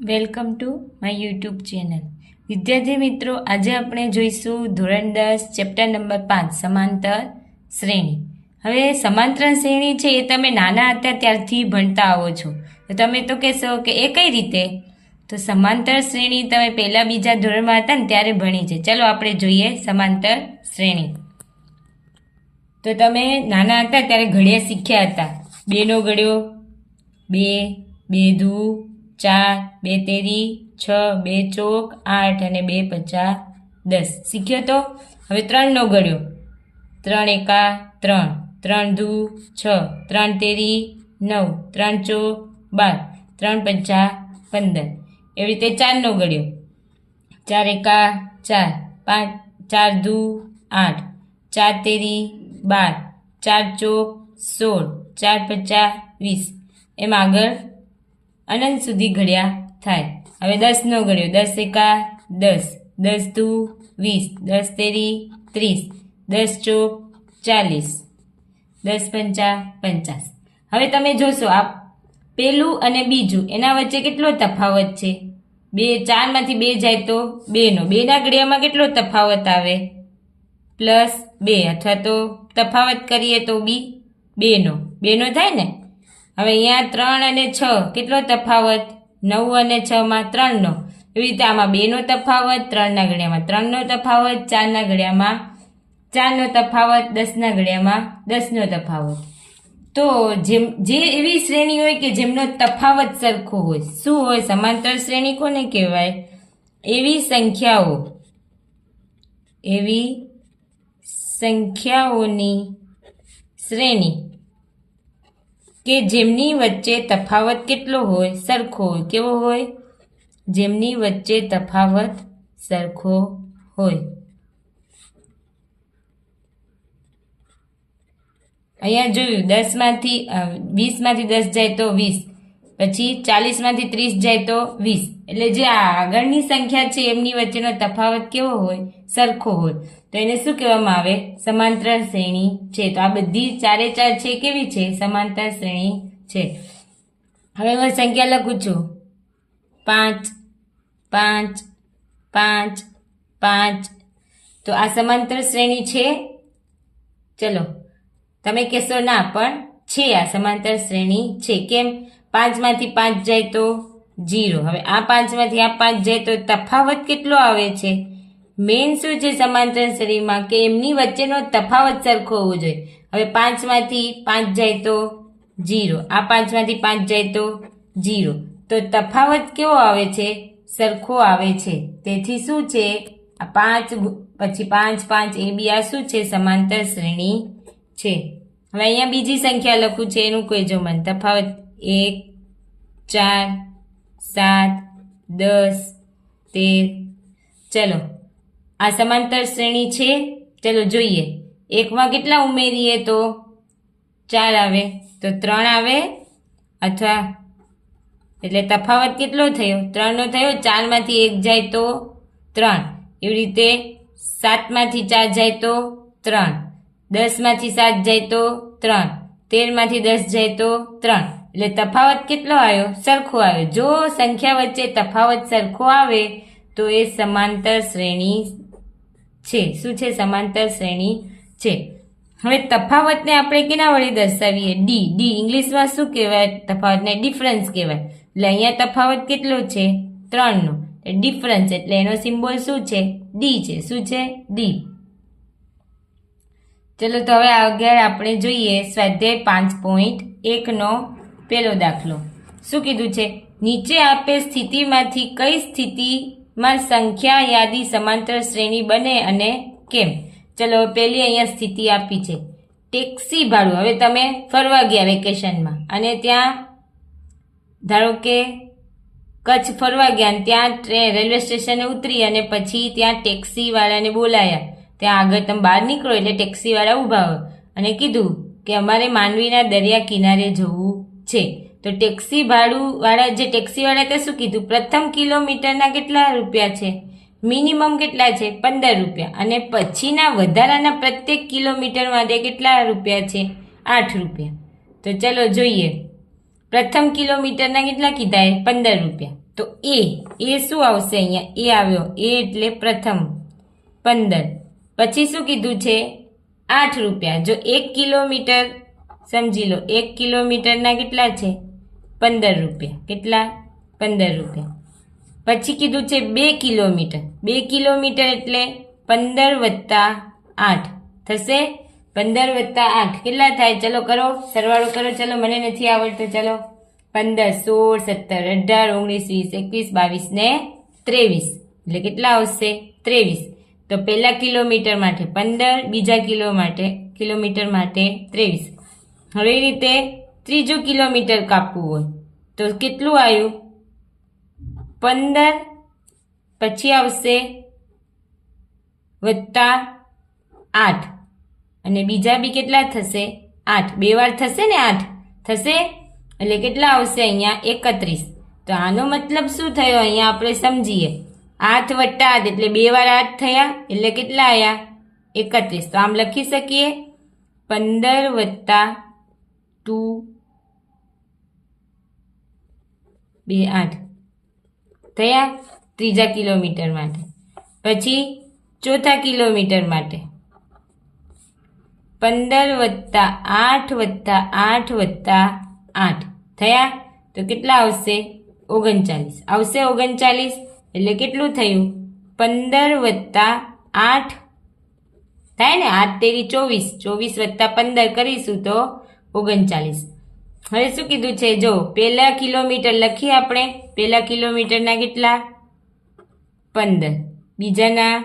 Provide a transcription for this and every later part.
Welcome to my YouTube channel. વિદ્યાર્થી મિત્રો, આજે આપણે જોઈશું ધોરણ દસ, ચેપ્ટર નંબર પાંચ, સમાંતર શ્રેણી. હવે સમાંતર શ્રેણી છે એ તમે નાના હતા ત્યારથી ભણતા આવો છો. તો તમે તો કહેશો કે એ કઈ રીતે? તો સમાંતર શ્રેણી તમે પહેલાં બીજા ધોરણમાં હતા ને ત્યારે ભણી છે. ચલો આપણે જોઈએ સમાંતર શ્રેણી. તો તમે નાના હતા ત્યારે ઘડિયા શીખ્યા હતા. બેનો ઘડ્યો, બે બે ધુ ચાર, બે તેરી, છ, બે ચોક, આઠ અને બે પચાસ દસ. શીખ્યો તો? હવે ત્રણનો ગળ્યો ત્રણ એકા ત્રણ. ત્રણ દુ, છ. ત્રણ તેરી, નવ. ત્રણ ચોક, બાર. ત્રણ પંચા પંદર. એવી રીતે ચારનો ગળ્યો ચાર એકા ચાર. પાંચ, ચાર દુ, આઠ. ચાર તેરી, બાર. ચાર ચોક, સોળ. ચાર પચાસ વીસ. એમ આગળ અનંત સુધી ઘડ્યા થાય. હવે દસનો ઘડ્યો. દસ એકા દસ. દસ દુ વીસ. દસ તેરી ત્રીસ. દસ ચોક ચાલીસ. દસ પંચા પંચાસ. હવે તમે જોશો, આ પેલું અને બીજું, એના વચ્ચે કેટલો તફાવત છે? બે, ચારમાંથી બે જાય તો બેનો. બેના ઘડિયામાં કેટલો તફાવત આવે? પ્લસ બે. અથવા તો તફાવત કરીએ તો બી બેનો. બેનો થાય ને? હવે અહીંયા ત્રણ અને છ, કેટલો તફાવત? નવ અને છમાં ત્રણનો. એવી રીતે આમાં બેનો તફાવત, ત્રણના ઘડિયામાં ત્રણનો તફાવત, ચારના ઘડિયામાં ચારનો તફાવત, દસના ઘડિયામાં દસનો તફાવત. તો જેમ, જે એવી શ્રેણી હોય કે જેમનો તફાવત સરખો હોય, શું હોય? સમાંતર શ્રેણી કોને કહેવાય? એવી સંખ્યાઓ. એવી સંખ્યાઓની શ્રેણી. કે જેમની વચ્ચે તફાવત કેટલો હોય, સરખો હોય કેવો હોય? જેમની વચ્ચે તફાવત સરખો હોય. અહીંયા જોયું, દસમાંથી વીસમાંથી દસ જાય તો વીસ. પછી ચાલીસમાંથી ત્રીસ જાય તો વીસ. એટલે જે આગળની સંખ્યા છે, એમની વચ્ચેનો તફાવત કેવો હોય? સરખો હોય. તો એને શું કહેવામાં આવે? સમાંતર શ્રેણી છે. તો આ બધી ચારે ચાર છે કેવી છે? સમાંતર શ્રેણી છે. હવે હું સંખ્યા લખું છું. પાંચ પાંચ પાંચ પાંચ. તો આ સમાંતર શ્રેણી છે? ચલો. તમે કહેશો ના, પણ છે આ સમાંતર શ્રેણી છે. કેમ? પાંચમાંથી પાંચ જાય તો જીરો. હવે આ પાંચમાંથી આ પાંચ જાય તો તફાવત કેટલો આવે છે? મેઇન શું છે સમાંતર શ્રેણીમાં કે એમની વચ્ચેનો તફાવત સરખો હોવો જોઈએ. હવે પાંચમાંથી પાંચ જાય તો જીરો. આ પાંચમાંથી પાંચ જાય તો જીરો. તો તફાવત કેવો આવે છે? સરખો આવે છે. તેથી શું છે? આ પાંચ પછી પાંચ પાંચ, એ બી આ શું છે? સમાંતર શ્રેણી છે. હવે અહીંયા બીજી સંખ્યા લખું છે. એનું કહેજો મને તફાવત એક, ચાર, સાત, દસ, તેર. ચલો, આ સમાંતર શ્રેણી છે. ચલો, જોઈએ. એકમાં કેટલા ઉમેરીએ તો? ચાર આવે. તો ત્રણ આવે અથવા એટલે તફાવત કેટલો થયો? ત્રણનો થયો, ચારમાંથી એક જાય તો ત્રણ. એવી રીતે સાતમાંથી ચાર જાય તો ત્રણ. દસમાંથી સાત જાય તો ત્રણ. તેરમાંથી દસ જાય તો ત્રણ. એટલે તફાવત કેટલો આવ્યો? સરખો આવ્યો. જો સંખ્યા વચ્ચે તફાવત સરખો આવે, તો એ સમાંતર શ્રેણી છે. શું છે સમાંતર શ્રેણી? છે. હવે તફાવતને આપણે કેના વડે દર્શાવીએ? ડી ડી ઇંગ્લિશમાં શું કહેવાય? તફાવતને ડિફરન્સ કહેવાય. એટલે અહીંયા તફાવત કેટલો છે? ત્રણનો. ડિફરન્સ, એટલે એનો સિમ્બોલ શું છે? ડી છે. શું છે? ડી ચલો તો હવે આગળ આપણે જોઈએ સ્વાધ્યાય પાંચ પોઈન્ટ એકનો પહેલો દાખલો. શું કીધું છે? નીચે આપેલ સ્થિતિમાંથી કઈ સ્થિતિમાં સંખ્યા, યાદી, સમાંતર શ્રેણી બને અને કેમ? ચલો પહેલી અહીંયા સ્થિતિ આપી છે. ટેક્સી ભાડું. હવે તમે ફરવા ગયા વેકેશનમાં. અને ત્યાં, ધારો કે કચ્છ ફરવા ગયા ત્યાં ટ્રે- રેલવે સ્ટેશને ઉતરી અને પછી ત્યાં ટેક્સીવાળાને બોલાયા. ત્યાં આગળ તમે બહાર નીકળો એટલે ટેક્સીવાળા ઊભા હોય. અને કીધું કે અમારે માંડવીના દરિયા કિનારે જવું છે. તો ટેક્સી ભાડુંવાળા, જે ટેક્સીવાળા તે શું કીધું? પ્રથમ કિલોમીટરના કેટલા રૂપિયા છે? મિનિમમ કેટલા છે? પંદર રૂપિયા. અને પછીના વધારાના પ્રત્યેક કિલોમીટર માટે કેટલા રૂપિયા છે? આઠ રૂપિયા. તો ચલો જોઈએ. પ્રથમ કિલોમીટરના કેટલા કીધા એ પંદર રૂપિયા. તો એ એ શું આવશે અહીંયા? એ આવ્યો. એ એટલે પ્રથમ, પંદર. પછી શું કીધું છે? આઠ રૂપિયા. જો એક કિલોમીટર સમજી લો, એક કિલોમીટરના કેટલા છે? પંદર રૂપિયા. કેટલા? પંદર રૂપિયા. પછી કીધું છે બે કિલોમીટર. બે કિલોમીટર એટલે પંદર વત્તા આઠ. થશે? પંદર વત્તા આઠ. કેટલા થાય? ચલો કરો. સરવાળો કરો. ચલો, મને નથી આવડતો. ચલો. પંદર, સોળ, સત્તર, અઢાર, ઓગણીસ, વીસ, એકવીસ, બાવીસ ને ત્રેવીસ. એટલે કેટલા આવશે? ત્રેવીસ. તો પહેલા કિલોમીટર માટે પંદર, બીજા કિલો માટે, કિલોમીટર માટે ત્રેવીસ. હવે રીતે ત્રીજું કિલોમીટર કાપવું હોય. તો કેટલું આવ્યું પંદર, પછી આવશે વત્તા આઠ. અને બીજા બી કેટલા થશે? આઠ. બે વાર થશે ને આઠ? થશે? એટલે કેટલા આવશે અહીંયા? એકત્રીસ. તો આનો મતલબ શું થયો? અહીંયા આપણે સમજીએ. આઠ વત્તા આઠ એટલે બે વાર આઠ થયા, એટલે કેટલા આવ્યા એકત્રીસ. તો આમ લખી શકીએ. પંદર વત્તા ટુ બે, આઠ. થયા? ત્રીજા કિલોમીટર માટે. પછી ચોથા કિલોમીટર માટે. પંદર વત્તા આઠ વત્તા આઠ વત્તા આઠ. થયા? તો કેટલા આવશે? ઓગણચાલીસ. આવશે ઓગણચાલીસ? એટલે કેટલું થયું? પંદર વત્તા આઠ. થાય ને? આઠ તેરી ચોવીસ. ચોવીસ વત્તા પંદર કરીશું તો ઓગણચાલીસ. હવે શું કીધું છે? જો, પહેલા કિલોમીટર લખીએ આપણે. પહેલા કિલોમીટરના કેટલા? પંદર. બીજાના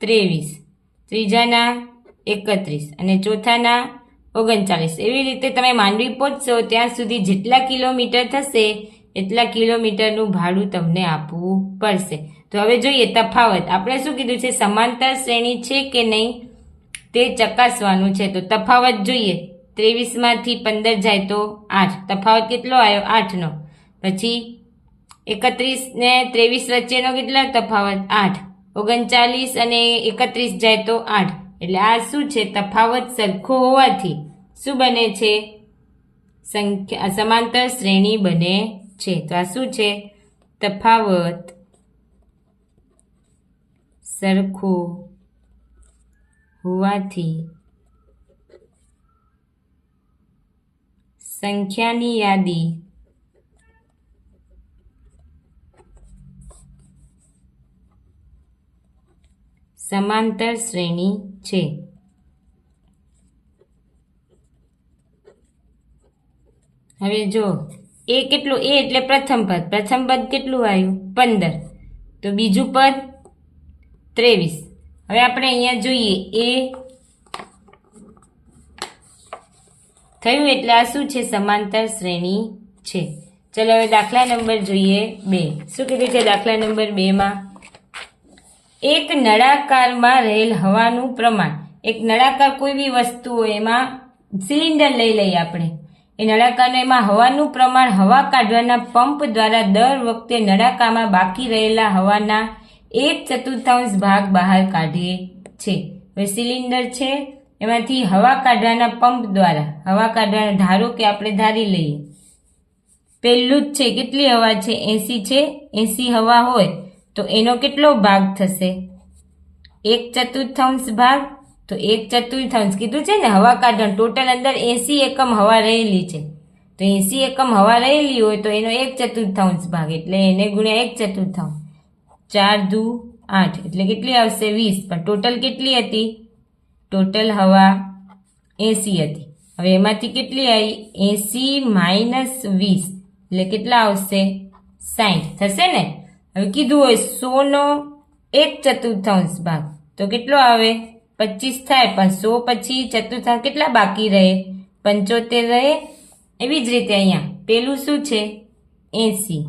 ત્રેવીસ. ત્રીજાના એકત્રીસ. અને ચોથાના ઓગણચાલીસ. એવી રીતે તમે માંડવી પહોંચશો, ત્યાં સુધી જેટલા કિલોમીટર થશે, એટલા કિલોમીટરનું ભાડું તમને આપવું પડશે. તો હવે જોઈએ તફાવત. આપણે શું કીધું છે? સમાંતર શ્રેણી છે કે નહીં? તે ચકાસવાનું છે. તો તફાવત જોઈએ. ત્રેવીસમાંથી પંદર જાય તો આઠ. તફાવત કેટલો આવ્યો? આઠનો. પછી એકત્રીસ ને ત્રેવીસ વચ્ચેનો કેટલો તફાવત? આઠ. ઓગણચાલીસ અને એકત્રીસ જાય તો આઠ. એટલે આ શું છે? તફાવત સરખો હોવાથી શું બને છે? સંખ્યા, સમાંતર શ્રેણી બને છે. તો આ શું છે? તફાવત સરખો હોવાથી સંખ્યાની યાદી. સમાંતર શ્રેણી છે. હવે જો, એ કેટલું, એ એટલે પ્રથમ પદ. પ્રથમ પદ કેટલું આવ્યું? પંદર. તો બીજું પદ ત્રેવીસ. હવે આપણે અહીંયા જોઈએ, એ થયું એટલે આ શું છે? સમાંતર શ્રેણી છે. ચલો હવે દાખલા નંબર જોઈએ બે. શું કીધું છે દાખલા નંબર બેમાં એક નળાકારમાં રહેલ હવાનું પ્રમાણ. એક નળાકાર કોઈ બી વસ્તુ એમાં સિલિન્ડર લઈ લઈએ આપણે. એ નળાકારનું એમાં હવાનું પ્રમાણ હવા કાઢવાના પંપ દ્વારા દર વખતે નળાકારમાં બાકી રહેલા હવાના એક ચતુર્થાંશ ભાગ બહાર કાઢીએ છે. હવે સિલિન્ડર છે એમાંથી હવા કાઢવાના પંપ દ્વારા, હવા કાઢવાના ધારો કે આપણે ધારી લઈએ. પહેલું જ છે, કેટલી હવા છે? એંસી છે. એંસી હવા હોય તો એનો કેટલો ભાગ થશે? એક ચતુર્થાંશ ભાગ તો એક ચતુર્થાંશ. કીધું છે ને, હવા કાઢવાનું. ટોટલ અંદર એંસી એકમ હવા રહેલી છે. તો એંસી એકમ હવા રહેલી હોય તો એનો એક ચતુર્થાંશ ભાગ, એટલે એને ગુણ્યા એક ચતુર્થાંશ. ચાર દુ આઠ, એટલે કેટલી આવશે? વીસ. પણ ટોટલ કેટલી હતી? ટોટલ હવા એસી હતી. હવે એમાંથી કેટલી આવી? એસી માઇનસ વીસ. એટલે કેટલા આવશે? સાઠ થશે ને? હવે કીધું હોય સોનો એક ચતુર્થાંશ ભાગ. તો કેટલો આવે? પચીસ થાય, પણ સો પછી ચતુર્થાંશ કેટલા બાકી રહે? પંચોતેર રહે? એવી જ રીતે અહીંયા. પેલું શું છે? એંસી.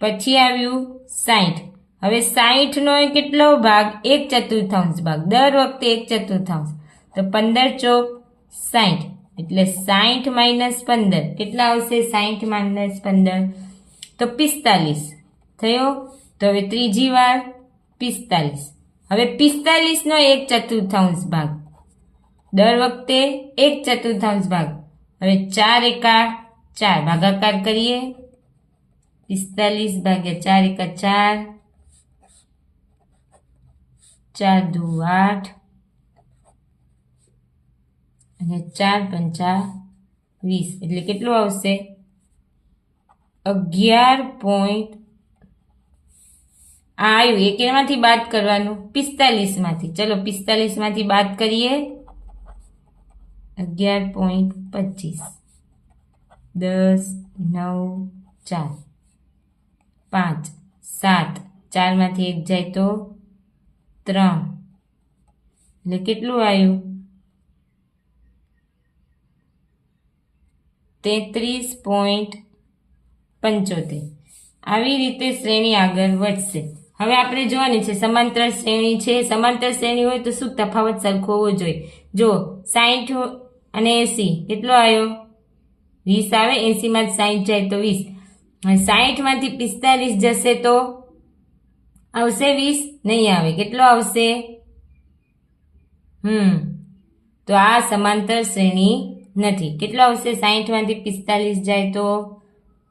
પછી આવ્યું સાઠ હવે સાઠનો કેટલો ભાગ? એક ચતુર્થાંશ ભાગ. દર વખતે એક ચતુર્થાંશ. તો પંદર ચોક સાઠ એટલે સાઠ માઇનસ પંદર. કેટલા આવશે? સાઠ માઇનસ પંદર. તો પિસ્તાલીસ. થયો? તો હવે ત્રીજી વાર પિસ્તાલીસ. હવે પિસ્તાલીસનો એક ચતુર્થાંશ ભાગ. દર વખતે એક ચતુર્થાંશ ભાગ. હવે ચાર એકા ચાર. ભાગાકાર કરીએ. પિસ્તાલીસ ભાગ્યા ચાર એકા ચાર. ચાર દુ આઠ. અને ચાર પંચા વીસ. એટલે કેટલું આવશે? અગિયાર પોઈન્ટ આ આવ્યું. એક એમાંથી બાદ કરવાનું. પિસ્તાલીસમાંથી. ચલો, પિસ્તાલીસમાંથી બાદ કરીએ. અગિયાર પોઈન્ટ પચીસ. દસ, નવ, ચાર. પાંચ, સાત. ચારમાંથી એક જાય તો ત્રણ. એટલે કેટલું આવ્યું? તેત્રીસ પોઈન્ટ પંચોતેર. આવી રીતે શ્રેણી આગળ વધશે. હવે આપણે જોવાની છે, સમાંતર શ્રેણી છે. સમાંતર શ્રેણી હોય તો શું તફાવત સરખો હોવો જોઈએ? જો સાહીઠ અને એંસી, કેટલો આવ્યો? વીસ આવે એંસીમાં સાહીઠ જાય તો વીસ. સાહીઠમાંથી પિસ્તાલીસ જશે તો આવશે વીસ? નહીં આવે. કેટલો આવશે? હમ. તો આ સમાંતર શ્રેણી નથી. કેટલો આવશે? સાહીઠમાંથી પિસ્તાલીસ જાય તો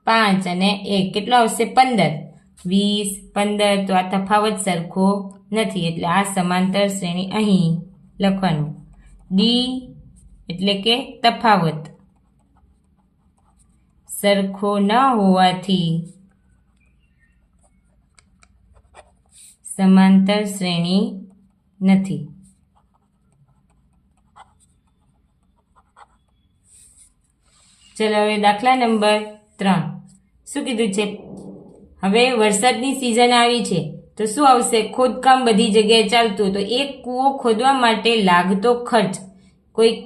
પાંચ અને એક. કેટલો આવશે? પંદર. વીસ, પંદર. તો આ તફાવત સરખો નથી. એટલે આ સમાંતર શ્રેણી અહીં લખવાનું. ડી એટલે કે તફાવત. સરખો ન હોવાથી સમાંતર શ્રેણી નથી. ચલો હવે દાખલા નંબર ત્રણ. શું કીધું છે? હવે વરસાદની સિઝન આવી છે. તો શું આવશે? ખોદકામ બધી જગ્યાએ ચાલતું તો એક કૂવો ખોદવા માટે લાગતો ખર્ચ. કોઈ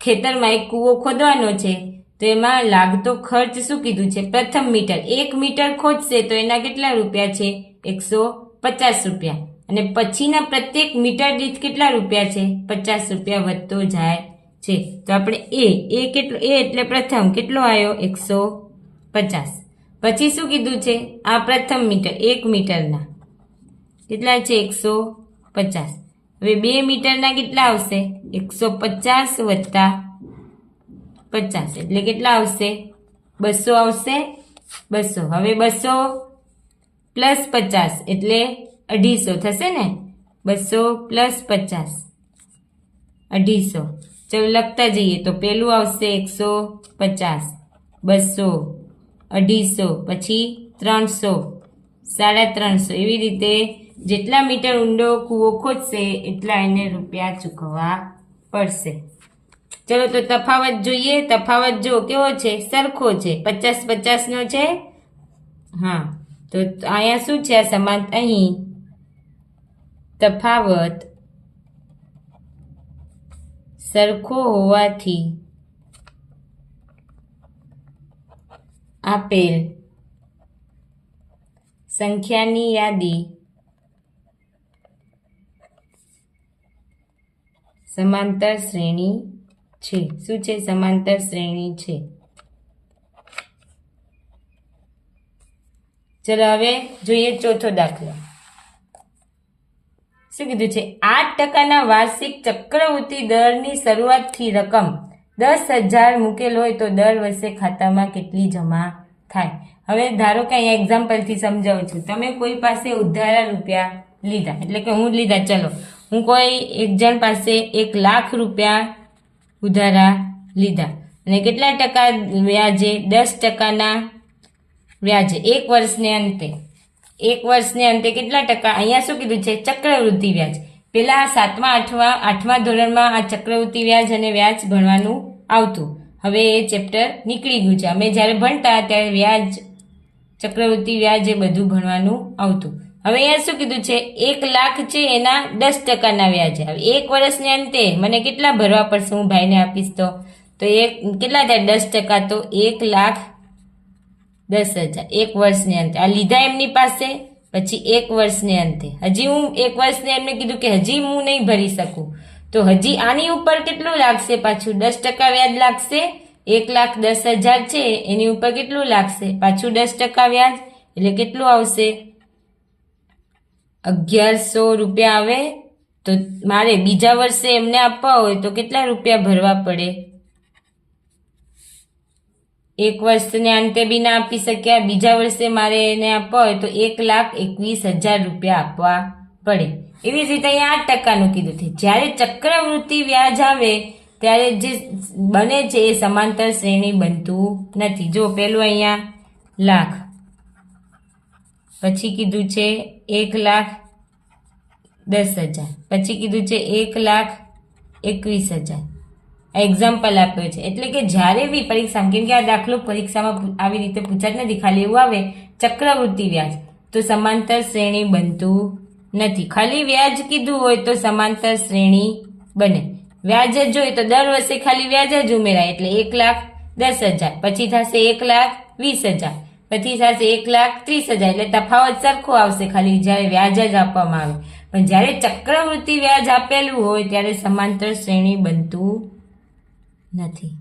ખેતરમાં એક કૂવો ખોદવાનો છે, તો એમાં લાગતો ખર્ચ શું કીધું છે? પ્રથમ મીટર. એક મીટર ખોદશે તો એના કેટલા રૂપિયા છે? એકસો પચાસ રૂપિયા. અને પછીના પ્રત્યેક મીટર દીઠ કેટલા રૂપિયા છે? પચાસ રૂપિયા વધતો જાય છે. તો આપણે એ એ કેટલો, એ એટલે પ્રથમ કેટલો આવ્યો? એકસો પચાસ. પછી શું કીધું છે? આ પ્રથમ મીટર, એક મીટરના. કેટલા છે? એકસો પચાસ. હવે બે મીટરના કેટલા આવશે? એકસો પચાસ વત્તા પચાસ. એટલે કેટલા આવશે? બસો આવશે? બસો. હવે બસો પ્લસ પચાસ એટલે અઢીસો થશે ને? બસો પ્લસ પચાસ. અઢીસો. ચલો લખતા જઈએ તો પહેલું આવશે એકસો પચાસ, બસો, અઢીસો, પછી ત્રણસો, સાડા ત્રણસો. એવી રીતે જેટલા મીટર ઊંડો કૂવો ખોદશે એટલા એને રૂપિયા ચૂકવવા પડશે. ચલો તો તફાવત જોઈએ. તફાવત જો કેવો છે? સરખો છે. પચાસ પચાસનો છે? હા. તો અહીંયા શું છે? સમાન અહીં. તફાવત. સરખો હોવાથી આપેલ સંખ્યાની યાદી સમાંતર શ્રેણી છે. શું છે? સમાંતર શ્રેણી છે. ચલો હવે જોઈએ ચોથો દાખલો. શું કીધું છે? આઠ ટકાના વાર્ષિક ચક્રવૃત્તિ દરની શરૂઆતથી રકમ દસ હજાર મૂકેલ હોય તો દર વર્ષે ખાતામાં કેટલી જમા થાય? હવે ધારો કે અહીંયા એક્ઝામ્પલથી સમજાવું છું. તમે કોઈ પાસે ઉધારા રૂપિયા લીધા, એટલે કે હું લીધા, ચલો. હું કોઈ એક જણ પાસે એક લાખ રૂપિયા ઉધારા લીધા. અને કેટલા ટકા વ્યાજે દસ ટકાના વ્યાજે એક વર્ષને અંતે. એક વર્ષને અંતે કેટલા ટકા? અહીંયા શું કીધું છે? ચક્રવૃદ્ધિ વ્યાજ. પહેલાં સાતમા, આઠમા આઠમા ધોરણમાં આ ચક્રવૃદ્ધિ વ્યાજ અને વ્યાજ ભણવાનું આવતું. હવે એ ચેપ્ટર નીકળી ગયું છે. અમે જ્યારે ભણતા ત્યારે વ્યાજ ચક્રવૃદ્ધિ વ્યાજ એ બધું ભણવાનું આવતું. હવે અહીંયા શું કીધું છે? એક લાખ છે એના દસ ટકાના વ્યાજ. હવે એક વર્ષને અંતે મને કેટલા ભરવા પડશે? હું ભાઈને આપીશ તો. તો એક કેટલા થાય? દસ ટકા. તો એક લાખ દસ હજાર. એક વર્ષને અંતે. આ લીધા એમની પાસે, પછી એક વર્ષને અંતે. હજી હું એક વર્ષને એમને કીધું કે હજી હું નહીં ભરી શકું. તો હજી આની ઉપર કેટલું લાગશે પાછું? દસ ટકા વ્યાજ લાગશે? એક લાખ દસ હજાર છે, એની ઉપર કેટલું લાગશે? પાછું દસ ટકા વ્યાજ? એટલે કેટલું આવશે? અગિયારસો રૂપિયા આવે. તો મારે બીજા વર્ષે એમને આપવા હોય તો કેટલા રૂપિયા ભરવા પડે? એક વર્ષને અંતે બી ના આપી શક્યા, બીજા વર્ષે મારે એને આપવા હોય તો એક લાખ એકવીસ હજાર રૂપિયા આપવા પડે. એવી જ રીતે અહીંયા આઠ ટકાનું કીધું છે. જ્યારે ચક્રવૃત્તિ વ્યાજ આવે, ત્યારે જે બને છે એ સમાંતર શ્રેણી બનતું નથી. જો પેલું અહીંયા લાખ. પછી કીધું છે એક લાખ દસ હજાર. પછી કીધું છે એક લાખ એકવીસ હજાર. એક્ઝામ્પલ આપ્યો છે. એટલે કે જ્યારે બી પરીક્ષામાં કેમ કે આ દાખલો પરીક્ષામાં આવી રીતે પૂછાત નથી ખાલી એવું આવે, ચક્રવૃત્તિ વ્યાજ. તો સમાંતર શ્રેણી બનતું નથી. ખાલી વ્યાજ કીધું હોય તો સમાંતર શ્રેણી બને. વ્યાજ જ જોઈએ તો દર વર્ષે ખાલી વ્યાજ જ ઉમેરાય. એટલે એક લાખ દસ હજાર. પછી થશે એક લાખ વીસ હજાર. પછી થશે એક લાખ ત્રીસ હજાર. એટલે તફાવત સરખો આવશે ખાલી જ્યારે વ્યાજ જ આપવામાં આવે. પણ જ્યારે ચક્રવૃત્તિ વ્યાજ આપેલું હોય, ત્યારે સમાંતર શ્રેણી બનતું નથી.